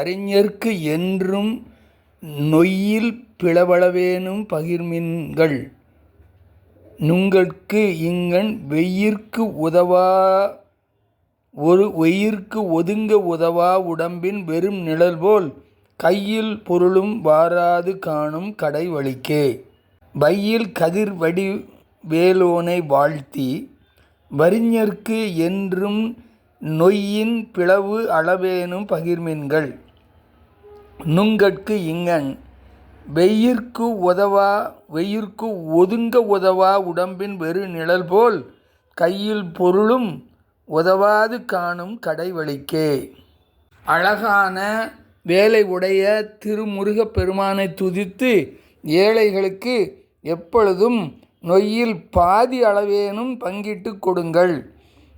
வறிஞர்க்கு என்றும் நொய்யில் பிளவளவேனும் பகிர்மின்கள். நுங்கட்கு இங்கண் வெய்யிற்கு உதவா ஒரு வெயிற்கு ஒதுங்க உதவா உடம்பின் வெறும் நிழல்போல் கையில் பொருளும் வாராது காணும் கடை வழிக்கே. வையில் கதிர் வடி வேலோனை வாழ்த்தி வறிஞர்க்கு என்றும் நொய்யின் பிளவு அளவேனும் பகிர்மின்கள். நுங்கட்கு இங்கண் வெய்யிற்கு உதவா வெய்யிற்கு ஒதுங்க உதவா உடம்பின் வெறு நிழல் போல் கையில் பொருளும் உதவாது காணும் கடைவழிக்கே. அழகான வேலை உடைய திருமுருகப் பெருமானை துதித்து ஏழைகளுக்கு எப்பொழுதும் நொய்யில் பாதி அளவேனும் பங்கிட்டு கொடுங்கள்.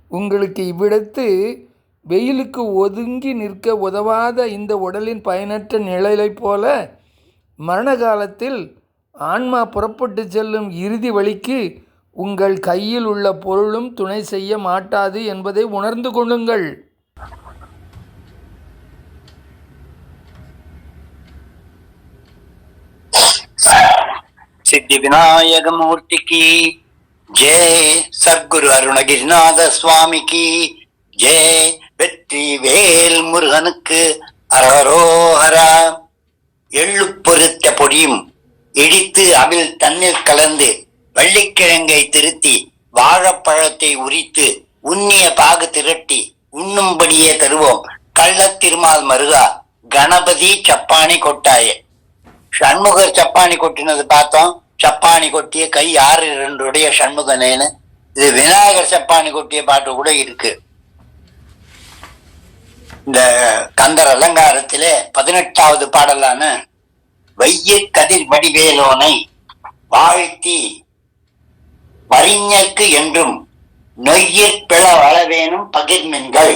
உங்களுக்கு இவ்விடத்து வெயிலுக்கு ஒதுங்கி நிற்க உதவாத இந்த உடலின் பயனற்ற நிழலைப் போல மரண காலத்தில் ஆன்மா புறப்பட்டு செல்லும் இறுதி வழிக்கு உங்கள் கையில் உள்ள பொருளும் துணை செய்ய மாட்டாது என்பதை உணர்ந்து கொள்ளுங்கள். சித்தி விநாயக மூர்த்திக்கு ஜெய் சத்குரு அருணகிரிநாத சுவாமிக்கு ஜெய் வெற்றி வேல் முருகனுக்கு அரரோஹரா. எள்ளு பொருத்த பொடியும் இடித்து அவில் தண்ணீர் கலந்து வள்ளிக்கிழங்கை திருத்தி வாழைப்பழத்தை உரித்து உண்ணிய பாகு திரட்டி உண்ணும்படியே தருவோம். கள்ளத்திருமால் மருகா கணபதி சப்பானி கொட்டாயே. சண்முகர் சப்பானி கொட்டினது பார்த்தோம். சப்பானி கொட்டிய கை ஆறு ரெண்டுடைய சண்முகனேன்னு. இது விநாயகர் சப்பானி கொட்டிய பாட்டு கூட இருக்கு. இந்த கந்தர் அலங்காரத்திலே பதினெட்டாவது பாடலான வைய கதிர் வடிவேலோனை வாழ்த்தி வரிஞர்க்கு என்றும் நொய்யிற் பிள வளவேனும் பகிர்மின்கள்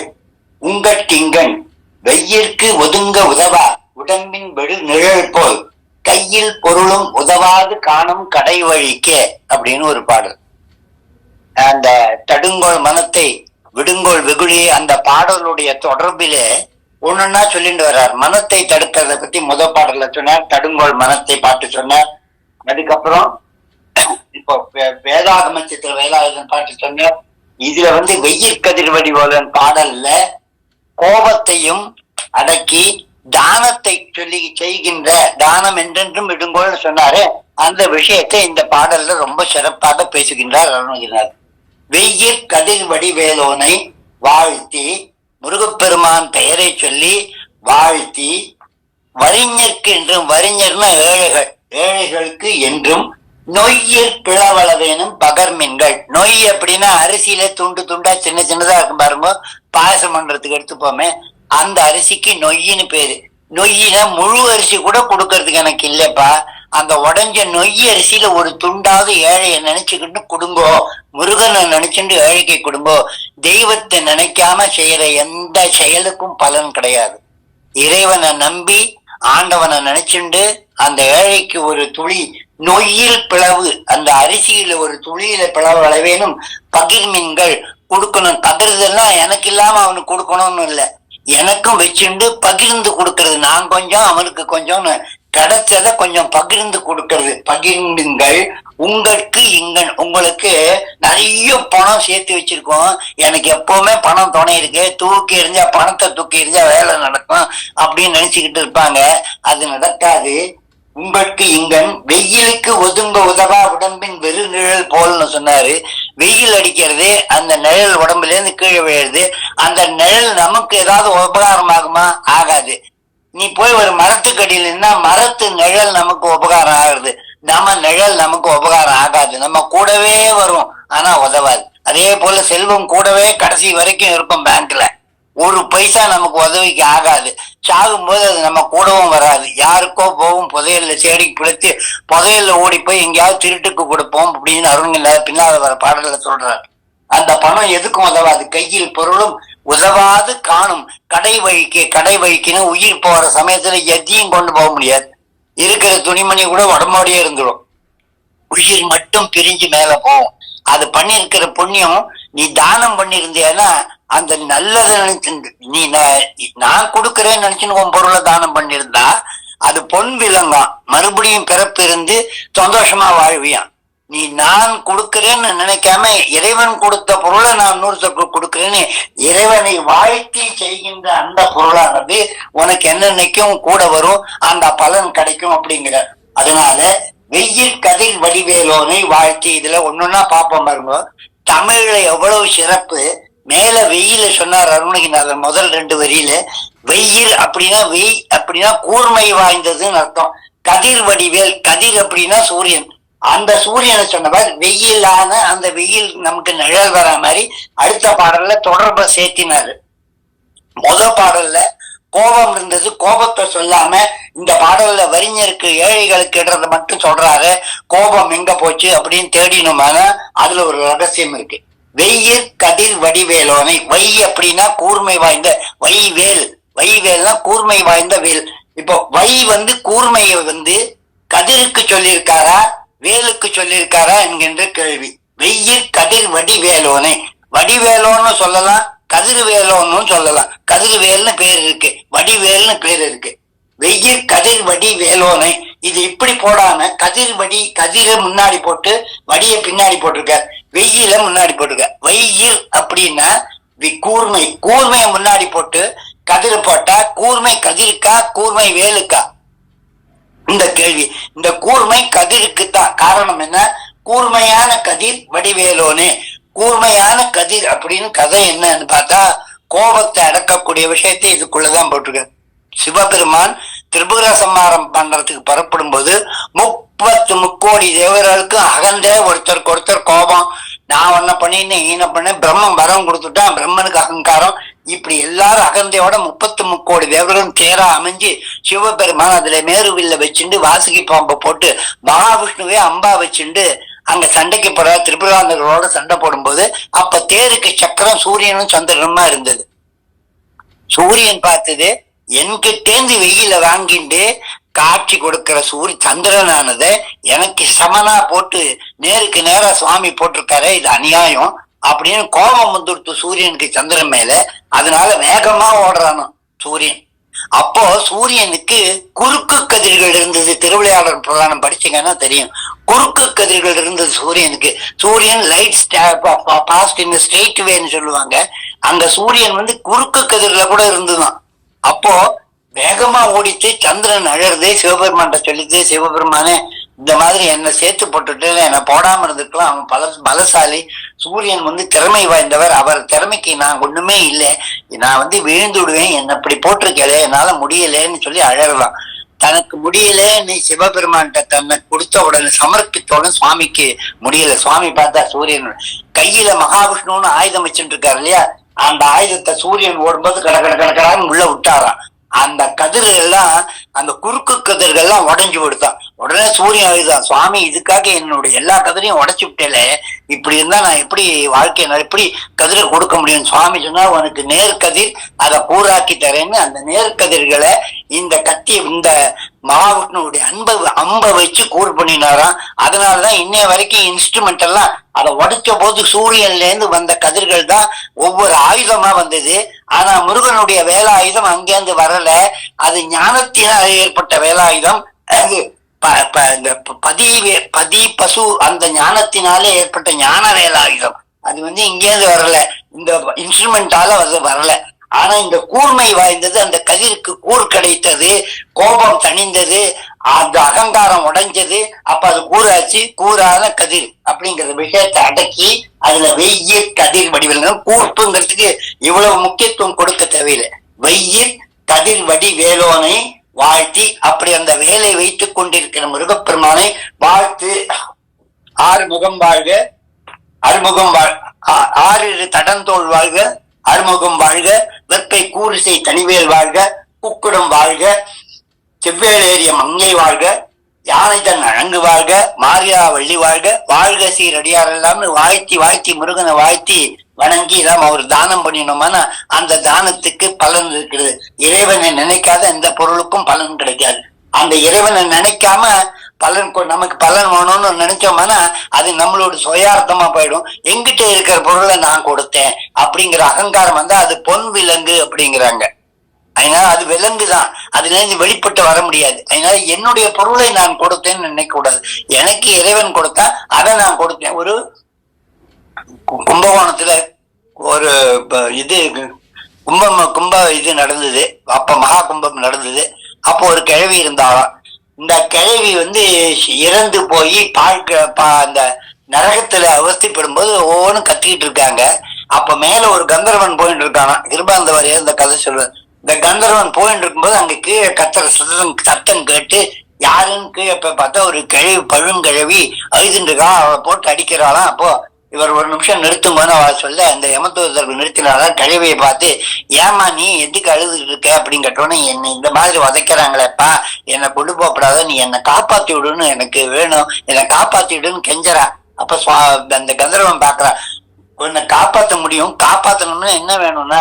உங்கட்டிங்கன் வெய்யிற்கு ஒதுங்க உதவா உடம்பின் வெடு நிழல் போல் கையில் பொருளும் உதவாது காணும் கடை வழிக்கே அப்படின்னு ஒரு பாடல். அந்த தடுங்கோல் மனத்தை விடுங்கோள் வெகுளி அந்த பாடலுடைய தொடர்பிலே ஒன்னொன்னா சொல்லிட்டு வர்றார். மனத்தை தடுக்கிறத பத்தி முத பாடல சொன்னார் தடுங்கோள் மனத்தை பாட்டு சொன்னார். அதுக்கப்புறம் இப்போ வேதாகம சித்திர வேதாகமன் பாட்டு சொன்னார். இதுல வந்து வெயில் கதிர் வடிவோலன் பாடல்ல கோபத்தையும் அடக்கி தானத்தை சொல்லி செய்கின்ற தானம் என்றென்றும் விடுங்கோள்னு சொன்னாரு. அந்த விஷயத்தை இந்த பாடல்ல ரொம்ப சிறப்பாக பேசுகின்றார் அருணகிரிநாதர். வெய்யிற் கதிர் வடிவேலோனை வாழ்த்தி முருகப்பெருமான் பெயரை சொல்லி வாழ்த்தி வரிஞர்க்கு என்றும் வரிஞர்னா ஏழைகள். ஏழைகளுக்கு என்றும் நொய்யிற் பிளவளவேனும் பகர்மீன்கள் நொய் அப்படின்னா அரிசியில துண்டு துண்டா சின்ன சின்னதா இருக்கும் பாருங்க. பாயசம் பண்றதுக்கு எடுத்துப்போமே. அந்த அரிசிக்கு நொய்யின்னு பேரு. நொய்யில முழு அரிசி கூட கொடுக்கறதுக்கு எனக்கு இல்லப்பா. அந்த உடைஞ்ச நொய் அரிசியில ஒரு துண்டாவது ஏழையை நினைச்சுக்கிட்டு கொடுங்கோ முருகனை நினைச்சுட்டு ஏழைக்கு கொடுங்கோ தெய்வத்தை நினைக்காம செய்யற எந்த செயலுக்கும் பலன் கிடையாது. இறைவனை நம்பி ஆண்டவனை நினைச்சுண்டு அந்த ஏழைக்கு ஒரு துளி நொய்யில் பிளவு அந்த அரிசியில ஒரு துளியில பிளவு அளவேனும் பகிர்மீன்கள் கொடுக்கணும். தகுறதெல்லாம் எனக்கு இல்லாம அவனுக்கு கொடுக்கணும்னு இல்ல. எனக்கும் வச்சுண்டு பகிர்ந்து கொடுக்கறது. நான் கொஞ்சம் அவனுக்கு கொஞ்சம்னு கிடைச்சதை கொஞ்சம் பகிர்ந்து கொடுக்கறது. பகிர்ந்துங்கள். உங்களுக்கு இங்க உங்களுக்கு நிறைய பணம் சேர்த்து வச்சிருக்கோம். எனக்கு எப்பவுமே பணம் துணை இருக்கு. தூக்கி எறிஞ்சா பணத்தை தூக்கி எறிஞ்சா வேலை நடக்கும் அப்படின்னு நினைச்சுக்கிட்டு இருப்பாங்க. அது நடக்காது. உங்களுக்கு இங்கன் வெயிலுக்கு ஒதுங்க உதவா உடம்பின் வெறு நிழல் போல்னு சொன்னாரு. வெயில் அடிக்கிறது அந்த நிழல் உடம்புல இருந்து கீழே விழுது அந்த நிழல் நமக்கு ஏதாவது உபகாரம் ஆகுமா ஆகாது. நீ போய் ஒரு மரத்துக்கு அடியில் நின்னா மரத்து நிழல் நமக்கு உபகாரம் ஆகுது நம்ம நிழல் நமக்கு உபகாரம் ஆகாது. நம்ம கூடவே வரும். ஆனா உதவாது. அதே போல செல்வம் கூடவே கடைசி வரைக்கும் இருக்கும் பேங்க்ல. ஒரு பைசா நமக்கு உதவிக்கு ஆகாது. சாகும்போது அது நம்ம கூடவும் வராது. யாருக்கோ போகும் புதையல்ல சேடி பிழைத்து புதையல்ல ஓடி போய் எங்கேயாவது திருட்டுக்கு கொடுப்போம் அப்படின்னு அருண்ல பின்னால வர பாடல சொல்றாரு. அந்த பணம் எதுக்கும் உதவாது. கையில் பொருளும் உதவாது காணும். கடை வழிக்கு கடை வழிக்குன்னு உயிர் போற சமயத்துல எதையும் கொண்டு போக முடியாது. இருக்கிற துணிமணி கூட உடம்போடையே இருந்துடும் உயிர் மட்டும் பிரிஞ்சு மேல போகும். அது பண்ணியிருக்கிற புண்ணியம் நீ தானம் பண்ணியிருந்தியன்னா அந்த நல்லதை நினைச்சு நீ நான் கொடுக்கறேன்னு நினைச்சுன்னு உன் பொருளை தானம் பண்ணியிருந்தா அது பொன் விலங்கம் மறுபடியும் பிறப்பு இருந்து சந்தோஷமா வாழ்வியான் நீ நான் கொடுக்கிறேன்னு நினைக்காம இறைவன் கொடுத்த பொருளை நான் இன்னொருத்தருக்கு கொடுக்கிறேன்னு இறைவனை வாழ்த்தி செய்கின்ற அந்த பொருளானது உனக்கு என்னென்னைக்கும் கூட வரும். அந்த பலன் கிடைக்கும் அப்படிங்கிற. அதனால வெயில் கதிர் வடிவேலோனை வாழ்த்தி இதுல ஒன்னொன்னா பார்ப்போம் பாருங்க. தமிழ்ல எவ்வளவு சிறப்பு. மேல வெயில சொன்னார் அருணகிரிநாதர் முதல் ரெண்டு வரியில. வெயில் அப்படின்னா வெய் அப்படின்னா கூர்மை வாய்ந்ததுன்னு அர்த்தம். கதிர் வடிவேல் கதிர் அப்படின்னா சூரியன். அந்த சூரியனை சொன்னவர் வெயிலான அந்த வெயில் நமக்கு நிழல் வர மாதிரி அடுத்த பாடல்ல தொடர்பை சேர்த்தினாரு. முத பாடல்ல கோபம் இருந்தது கோபத்தை சொல்லாம இந்த பாடல்ல வரிஞருக்கு ஏழைகளுக்கு இடறத மட்டும் சொல்றாரு. கோபம் எங்க போச்சு அப்படின்னு தேடினோம்னா அதுல ஒரு ரகசியம் இருக்கு. வெய்யர் கதிர் வடிவேலோனை வை அப்படின்னா கூர்மை வாய்ந்த வைவேல். வைவேல்னா கூர்மை வாய்ந்த வேல். இப்போ வை வந்து கூர்மையை வந்து கதிருக்கு சொல்லியிருக்காரா? வேலுக்கு சொல்லியிருக்காரா என்கின்ற கேள்வி. வெயில் கதிர் வடிவேலோனை. வடிவேலோன்னு சொல்லலாம் கதிர்வேலோன்னு சொல்லலாம். கதிர்வேல்னு பேர் இருக்கு வடிவேல்னு பேர் இருக்கு. வெயில் கதிர் வடி வேலோனை இது இப்படி போடாம கதிர் வடி கதிர முன்னாடி போட்டு வடியை பின்னாடி போட்டிருக்க வெயில முன்னாடி போட்டிருக்க வெயில் அப்படின்னா வி- கூர்மை. கூர்மையை முன்னாடி போட்டு கதிர் போட்டா கூர்மை கதிருக்கா கூர்மை வேலுக்கா? இந்த கேள்வி. இந்த கூர்மை கதிருக்கு தான் காரணம் என்ன? கூர்மையான கதிர் வடிவேலோனே. கூர்மையான கதிர் அப்படின்னு கதை என்னன்னு பார்த்தா கோபத்தை அடக்கக்கூடிய விஷயத்தை இதுக்குள்ளதான் போட்டிருக்காரு. சிவபெருமான் திரிபுர சம்மாரம் பண்றதுக்கு புறப்படும் போது முப்பத்து முக்கோடி தேவர்களுக்கும் அகந்தே ஒருத்தருக்கு ஒருத்தர் கோபம். நான் ஒன்ன பண்ணினேன் நீ என்ன பண்ண? பிரம்மன் வரம் கொடுத்துட்டான். பிரம்மனுக்கு அகங்காரம். இப்படி எல்லாரும் அகந்தையோட முப்பத்து முக்கோடி தேவர்களும் சேரா அமைஞ்சு சிவபெருமான் அதுல மேருவில்ல வச்சுண்டு வாசுகி பாம்பை போட்டு மகாவிஷ்ணுவே அம்பா வச்சுண்டு அங்க சண்டைக்கு போற திரிபுராந்தர்களோட சண்டை போடும்போது அப்ப தேருக்கு சக்கரம் சூரியனும் சந்திரனுமா இருந்தது. சூரியன் பார்த்தது என்கிட்டேந்து வெயில வாங்கிட்டு காட்சி கொடுக்கிற சூரிய சந்திரனானது எனக்கு சமனா போட்டு நேருக்கு நேரா சுவாமி போட்டிருக்காரு இது அநியாயம். அப்படின்னு கோபம் வந்துடுத்து சூரியனுக்கு சந்திரன் மேல? அதனால வேகமா ஓடுறானோ சூரியன். அப்போ சூரியனுக்கு குறுக்கு கதிர்கள் இருந்தது. திருவிளையாடல் புராணம் படிச்சீங்கன்னா தெரியும். குறுக்கு கதிர்கள் இருந்தது சூரியனுக்கு. சூரியன் லைட் பாஸ்ட் இன் ஸ்ட்ரெயிட் வேன்னு சொல்லுவாங்க. அங்க சூரியன் வந்து குறுக்கு கதிர்ல கூட இருந்துதான். அப்போ வேகமா ஓடிச்சு சந்திரன் அழறதே சிவபெருமான்கிட்ட சொல்லிட்டு சிவபெருமானே இந்த மாதிரி என்னை சேர்த்து போட்டுட்டு என்னை போடாம இருந்துக்கலாம் அவன் பல பலசாலி. சூரியன் வந்து திறமை வாய்ந்தவர். அவர் திறமைக்கு நான் ஒண்ணுமே இல்லை. நான் வந்து விழுந்து விடுவேன். என்ன இப்படி போட்டிருக்கே என்னால முடியலன்னு சொல்லி அழறலாம் தனக்கு முடியல நீ சிவபெருமான்கிட்ட தன்னை கொடுத்த உடனே சமர்ப்பித்தோட சுவாமிக்கு முடியல. சுவாமி பார்த்தா சூரியன் கையில மகாவிஷ்ணுன்னு ஆயுதம் வச்சுட்டு இருக்காரு இல்லையா? அந்த ஆயுதத்தை சூரியன் ஓடும்போது கட கட கடக்கடான்னு உள்ள விட்டாராம். அந்த கதிர்கள் எல்லாம் அந்த குறுக்கு கதிர்கள்லாம் உடஞ்சு விடுத்தான் உடனே சூரியன் அழுதான் சுவாமி இதுக்காக என்னுடைய எல்லா கதிரையும் உடச்சு விட்டேல இப்படி இருந்தா நான் எப்படி வாழ்க்கையை நான் எப்படி கதிரை கொடுக்க முடியும்? சுவாமி சொன்னா உனக்கு நேர்கதிர் அதை கூறாக்கி தரேன்னு அந்த நேர்கதிர்களை இந்த கத்தி இந்த மகாவிஷ்ணுடைய அன்பை அம்பை வச்சு கூறு பண்ணினாராம். அதனாலதான் இன்னைய வரைக்கும் இன்ஸ்ட்ருமெண்ட் எல்லாம் அதை உடைச்ச போது சூரியன்ல இருந்து வந்த கதிர்கள் தான் ஒவ்வொரு ஆயுதமா வந்தது. ஆனா முருகனுடைய வேலாயுதம் அங்கேருந்து வரல. அது ஞானத்தினால் ஏற்பட்ட வேலாயுதம் அது. இந்த ப- பதி பதி பசு அந்த ஞானத்தினாலே ஏற்பட்ட ஞான வேலாயுதம் அது வந்து இங்கேருந்து வரல. இந்த இன்ஸ்ட்ருமெண்டால அது வரல. ஆனா இந்த கூர்மை வாய்ந்தது அந்த கதிருக்கு கூர் கிடைத்தது கோபம் தணிந்தது அந்த அகங்காரம் உடைஞ்சது அப்ப அது கூறாச்சு கூறாத கதிர் அப்படிங்கிற விஷயத்தை அடக்கி அதுல வெய்ய கதிர் வடிவில் கூர்ப்புங்கிறதுக்கு இவ்வளவு முக்கியத்துவம் கொடுக்க தேவையில்லை. வெய்ய கதிர் வடி வேலோனை வாழ்த்தி அப்படி அந்த வேலை வைத்துக் கொண்டிருக்கிற முருகப்பெருமானை வாழ்த்து. ஆறு முகம் வாழ்க. அறுமுகம் வாழ் ஆ- ஆறிரு தடந்தோல் வாழ்க. அறுமுகம் வாழ்க. வெப்பை கூரிசை தனிவேல் வாழ்க. குக்குடம் வாழ்க. செவ்வேளேறிய மங்கை வாழ்க. யானை தன் அழங்கு வாழ்க. மாரியா வள்ளி வாழ்க. வாழ்க சீரடியார் எல்லாமே வாழ்த்தி வாழ்த்தி முருகனை வாழ்த்தி வணங்கி நாம் அவர் தானம் பண்ணினோம்னா அந்த தானத்துக்கு பலன் இருக்கிறது. இறைவனை நினைக்காத எந்த பொருளுக்கும் பலன் கிடைக்காது. அந்த இறைவனை நினைக்காம பலன் கொ- நமக்கு பலன் வேணும்னு நினைச்சோம்னா அது நம்மளோட சுயார்த்தமா போயிடும். எங்கிட்ட இருக்கிற பொருளை நான் கொடுத்தேன் அப்படிங்கிற அகங்காரம் வந்து அது பொன் விலங்கு அப்படிங்கிறாங்க. அதனால அது விலங்கு தான் அதுல இருந்து வெளிப்பட்டு வர முடியாது. அதனால என்னுடைய பொருளை நான் கொடுத்தேன்னு நினைக்க கூடாது எனக்கு இறைவன் கொடுத்தா அதை நான் கொடுத்தேன். ஒரு கும்பகோணத்துல ஒரு இது கும்பம் கும்ப இது நடந்தது. அப்ப மகா கும்பம் நடந்தது. அப்போ ஒரு கிழவி இருந்தாலும் இந்த கிழவி வந்து இறந்து போய் பார்க்க பா- அந்த நரகத்துல அவஸ்திப்படும் போது ஒவ்வொன்றும் கத்திக்கிட்டு இருக்காங்க. அப்ப மேல ஒரு கந்தர்வன் போயிட்டு இருக்கானா? வாரியார் இந்த கதை சொல்லுவேன் இந்த கந்தர்வன் போயிட்டு இருக்கும்போது அங்க கீழே கத்துற சத்தம் சத்தம் கேட்டு யாருன்னு கீழே பார்த்தா ஒரு கிழவி பழுங்கிழவி அழுதுட்டு இருக்கா அவளை போட்டு அடிக்கிறாளாம். அப்போ இவர் ஒரு நிமிஷம் நிறுத்துங்கன்னு அவர் சொல்ல அந்த யமத்துவத்தர்கள் நிறுத்தினாலும் கழிவையை பார்த்து ஏமா நீ எதுக்கு அழுதுட்டு இருக்க? அப்படின்னு கேட்டோன்னு என்னை இந்த மாதிரி உதைக்கிறாங்களேப்பா என்னை கொண்டு போகப்படாத நீ என்னை காப்பாத்தி விடுன்னு எனக்கு வேணும். என்னை காப்பாத்தி விடுன்னு கெஞ்சரா அப்ப அந்த கந்தர்வன் பாக்குறான் உன்னை காப்பாத்த முடியும். காப்பாத்தணும்னா என்ன வேணும்னா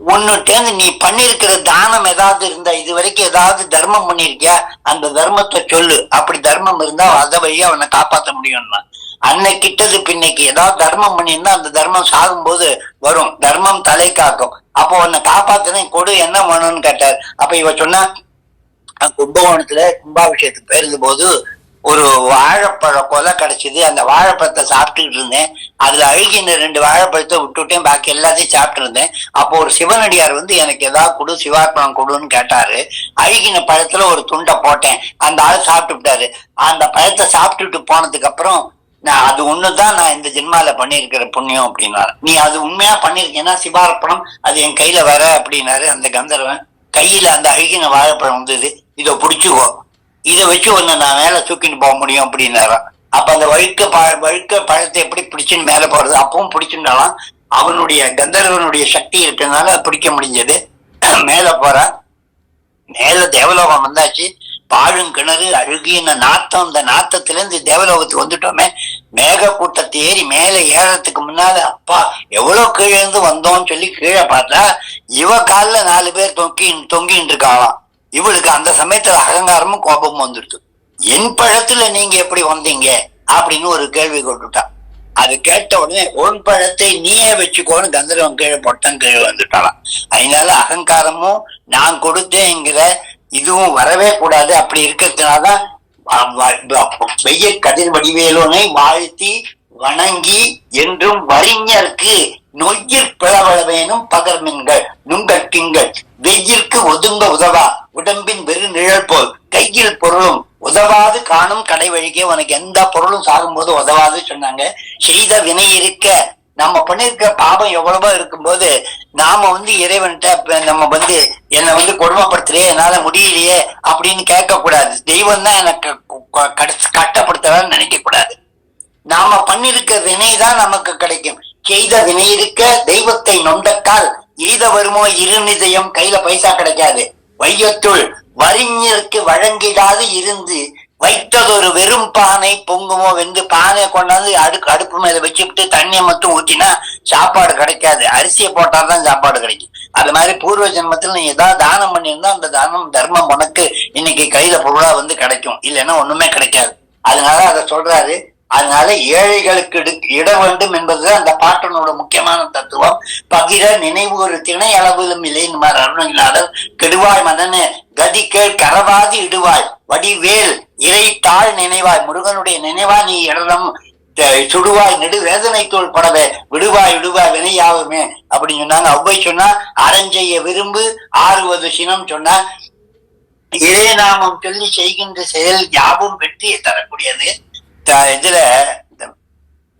உன்னுட்டேந்து நீ பண்ணிருக்கிற தானம் ஏதாவது இருந்தா இது வரைக்கும் ஏதாவது தர்மம் பண்ணிருக்கியா? அந்த தர்மத்தை சொல்லு. அப்படி தர்மம் இருந்தா அதை வழியா அவனை காப்பாத்த முடியும்னா. அன்னைக்கிட்டது பின்னைக்கு. ஏதாவது தர்மம் பண்ணியிருந்தா அந்த தர்மம் சாகும்போது வரும். தர்மம் தலை காக்கும். அப்போ உன்னை காப்பாத்தினேன் கொடு என்ன வேணும்னு கேட்டார். அப்ப இவ சொன்னா கும்பகோணத்துல கும்பாபிஷேகத்துக்கு போயிருந்த போது ஒரு வாழைப்பழ கொலை கிடைச்சிது. அந்த வாழைப்பழத்தை சாப்பிட்டுக்கிட்டு இருந்தேன். அதுல அழுகின ரெண்டு வாழைப்பழத்தை விட்டுட்டேன். பாக்கி எல்லாத்தையும் சாப்பிட்டு இருந்தேன். அப்போ ஒரு சிவனடியார் வந்து எனக்கு ஏதாவது கொடு சிவார்ப்பணம் கொடுன்னு கேட்டாரு. அழுகின பழத்துல ஒரு துண்டை போட்டேன். அந்த ஆள் சாப்பிட்டு விட்டாரு அந்த பழத்தை சாப்பிட்டுட்டு போனதுக்கு அப்புறம் நான் அது ஒண்ணுதான் நான் இந்த ஜென்மால பண்ணியிருக்கிற புண்ணியம் அப்படின்னாரு. நீ அது உண்மையா பண்ணிருக்கேன்னா சிவார்ப்பணம் அது என் கையில வர அப்படின்னாரு அந்த கந்தர்வன். கையில அந்த அழுகின வாழைப்பழம் வந்தது. இதை பிடிச்சுக்கோ. இதை வச்சு ஒன்னு நான் மேல தூக்கிட்டு போக முடியும் அப்படின்னாராம் அப்ப அந்த வழுக்க பழ வழுக்க பழத்தை எப்படி பிடிச்சுன்னு மேல போறது? அப்பவும் பிடிச்சிருந்தாலும் அவனுடைய கந்தர்வனுடைய சக்தி இருக்கிறதுனால பிடிக்க முடிஞ்சது. மேல போறா மேல தேவலோகம் வந்தாச்சு. பாழும் கிணறு அழுகின நாத்தம் இந்த நாத்தத்துல இருந்து தேவலோகத்துக்கு வந்துட்டோமே. மேக கூட்டத்தை ஏறி மேல ஏறதுக்கு முன்னால அப்பா எவ்வளவு கீழே இருந்து வந்தோம்னு சொல்லி கீழே பார்த்தா இவ காலில் நாலு பேர் தொங்கி தொங்கின்னு இருக்காளாம். இவளுக்கு அந்த சமயத்துல அகங்காரமும் கோபமும் வந்துடுது. என் பழத்துல நீங்க எப்படி வந்தீங்க? அப்படின்னு ஒரு கேள்வி கொண்டுட்டான் அது கேட்ட உடனே உன் பழத்தை நீயே வச்சுக்கோன்னு கந்தர்வன் கீழே பொட்டம் கீழே வந்துட்டாளாம். அதனால அகங்காரமும் நான் கொடுத்தேங்கிற இதுவும் வரவே கூடாது. அப்படி இருக்கிறதுனாலதான் வெய்ய கதிர் வடிவேலோனை வாழ்த்தி வணங்கி என்றும் வரிஞருக்கு நொய்யில் பிளவளவேனும் பகர்மின்கள் நுங்கட்டிங்கள் வெயிற்கு ஒதுங்க உதவா? உடம்பின் வெறு நிழல் போல். கையில் பொருளும் உதவாது காணும் கடை வழிக்கே உனக்கு எந்த பொருளும் சாகும்போது உதவாது சொன்னாங்க. செய்த வினை இருக்க நம்ம பண்ணிருக்க பாபம் எவ்வளவோ இருக்கும்போது நாம வந்து இறைவன்கிட்ட நம்ம வந்து என்னை வந்து கொடுமைப்படுத்துறியே என்னால முடியலையே அப்படின்னு கேட்க கூடாது தெய்வம் தான் எனக்கு கடைசி- கட்டப்படுத்தலாம்னு நினைக்க கூடாது நாம பண்ணிருக்க வினைதான் நமக்கு கிடைக்கும். செய்த வினை இருக்க தெய்வத்தை நொண்டக்கால் எய்த வருமோ இருநிதயம் கையில பைசா கிடைக்காது. வையத்துள் வரிஞருக்கு வழங்கிடாது இருந்து வைத்ததொரு வெறும் பானை பொங்குமோ வெந்து பானை கொண்டாந்து அடுக்கு அடுப்பு மேல வச்சுக்கிட்டு தண்ணியை மட்டும் ஊற்றினா சாப்பாடு கிடைக்காது. அரிசியை போட்டால்தான் சாப்பாடு கிடைக்கும். அது மாதிரி பூர்வ ஜென்மத்தில் நீ ஏதாவது தானம் பண்ணியிருந்தா அந்த தானம் தர்மம் உனக்கு இன்னைக்கு கையில பொருளா வந்து கிடைக்கும். இல்லைன்னா ஒண்ணுமே கிடைக்காது. அதனால அதை சொல்றாரு அதனால ஏழைகளுக்கு இடு- இட வேண்டும் என்பதுதான் அந்த பாட்டனோட முக்கியமான தத்துவம். பகிர நினைவு ஒரு திணை அளவிலும் இல்லைன்னு அருணகிநாதர் கெடுவாய் மனனு கேள் கரவாதி இடுவாய் வடிவேல் இறை தாழ் நினைவாய் முருகனுடைய நினைவா நீ இடலம் சுடுவாய் நெடு வேதனை தோல் படவே விடுவாய் விடுவாய் வினையாவுமே அப்படின்னு சொன்னாங்க. அவ்வை சொன்னா அறஞ்செய்ய விரும்பு ஆறுவது சினம் சொன்னா இறை நாமம் சொல்லி செய்கின்ற செயல் யாவும் வெற்றியை தரக்கூடியது. இதுல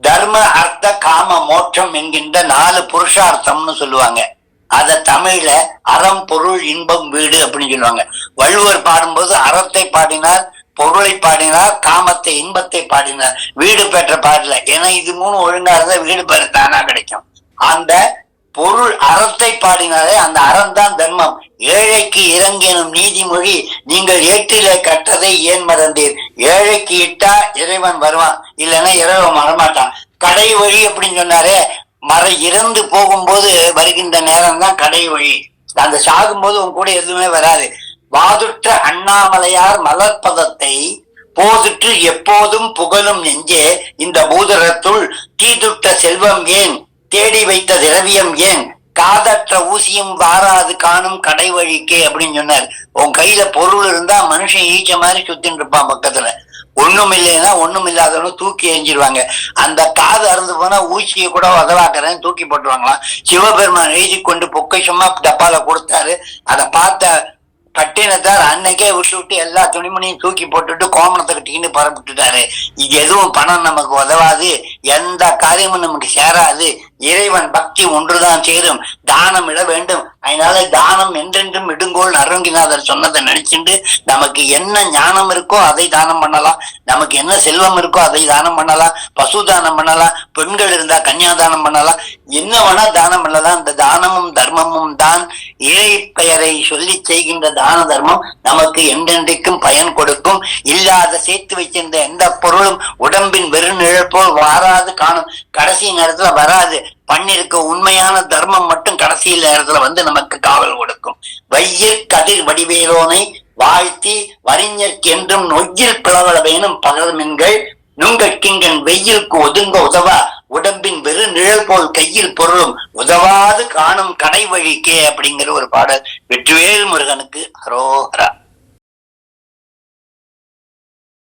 தர்ம அர்த்த காம மோட்சம் என்கின்ற நாலு புருஷார்த்தம்னு சொல்லுவாங்க. அத தமிழ்ல அறம் பொருள் இன்பம் வீடு அப்படின்னு சொல்லுவாங்க. வள்ளுவர் பாடும்போது அறத்தை பாடினார் பொருளை பாடினார் காமத்தை இன்பத்தை பாடினார். வீடு பெற்ற பாடல. ஏன்னா இது மூணு ஒழுங்கா இருந்தா வீடு பெற தானா கிடைக்கும். அந்த பொருள் அறத்தை பாடினாலே அந்த அறம் தான் தர்மம். ஏழைக்கு இறங்கினும் நீதிமொழி நீங்கள் ஏற்றிலே கட்டதை ஏன் மறந்தீர்? ஏழைக்கு இட்டா இறைவன் வருவான் இல்லைன்னா இறைவன் வரமாட்டான். கடை வழி அப்படின்னு சொன்னாரே மர இறந்து போகும்போது வருகின்ற நேரம் தான் கடை வழி. அந்த சாகும்போது உன் கூட எதுவுமே வராது. வாதுற்ற அண்ணாமலையார் மலர்ப்பதத்தை போதுற்று எப்போதும் புகழும் நெஞ்சே. இந்த பூதரத்துள் தீதுட்ட செல்வம் ஏன்? தேடி வைத்த திரவியம் ஏன்? காதற்ற ஊசியும் வாராது காணும் கடை வழிக்கே அப்படின்னு சொன்னார். உன் கையில பொருள் இருந்தா மனுஷன் ஈச்ச மாதிரி சுத்தின்னு இருப்பான் பக்கத்துல. ஒண்ணும் இல்லைன்னா ஒண்ணும் இல்லாதவனும் தூக்கி எரிஞ்சிருவாங்க அந்த காது அறுந்து போனா ஊசியை கூட உதவாக்குறேன்னு தூக்கி போட்டுருவாங்களாம். சிவபெருமான் எழுதி கொண்டு பொக்கைஷமா டப்பால கொடுத்தாரு. அதை பார்த்த பட்டினத்தார் அன்னைக்கே விட்டு விட்டு எல்லா துணிமணியும் தூக்கி போட்டுட்டு கோமணத்தை கட்டிக்கின்னு பரப்பிட்டுட்டாரு. இது எதுவும் பணம் நமக்கு உதவாது. எந்த காரியமும் நமக்கு சேராது. இறைவன் பக்தி ஒன்றுதான் சேரும் தானம் இட வேண்டும். அதனால தானம் என்றென்றும் இடுங்கோல் அருங்கிநாதர் சொன்னதை நினைச்சுண்டு நமக்கு என்ன ஞானம் இருக்கோ அதை தானம் பண்ணலாம். நமக்கு என்ன செல்வம் இருக்கோ அதை தானம் பண்ணலாம். பசு தானம் பண்ணலாம். பெண்கள் இருந்தா கன்னியாதானம் பண்ணலாம். என்ன வேணா தானம் பண்ணலாம். அந்த தானமும் தர்மமும் தான். இறை பெயரை சொல்லி செய்கின்ற தான தர்மம் நமக்கு என்றென்றைக்கு பயன் கொடுக்கும். இல்லாத சேர்த்து வச்சிருந்த எந்த பொருளும் உடம்பின் வெறுநிழல் போல் வாராது காணும். கடைசி நேரத்துல வராது. பண்ணிருக்க உண்மையான தர்மம் மட்டும் கடைசி நேரத்துல வந்து நமக்கு காவல் கொடுக்கும். வையற் கதிர் வடிவேலோனை வாழ்த்தி வரிஞர்க்கு என்றும் நொய்யில் பிளவள வேணும் பகர்மென்கள் நுங்கட்கிங்கன் வெயிலுக்கு ஒதுங்க உதவா. உடம்பின் வெறு நிழல் போல் கையில் பொருளும் உதவாது காணும் கடை வழிக்கே அப்படிங்கிற ஒரு பாடல். வெற்றிவேல் முருகனுக்கு அரோஹரா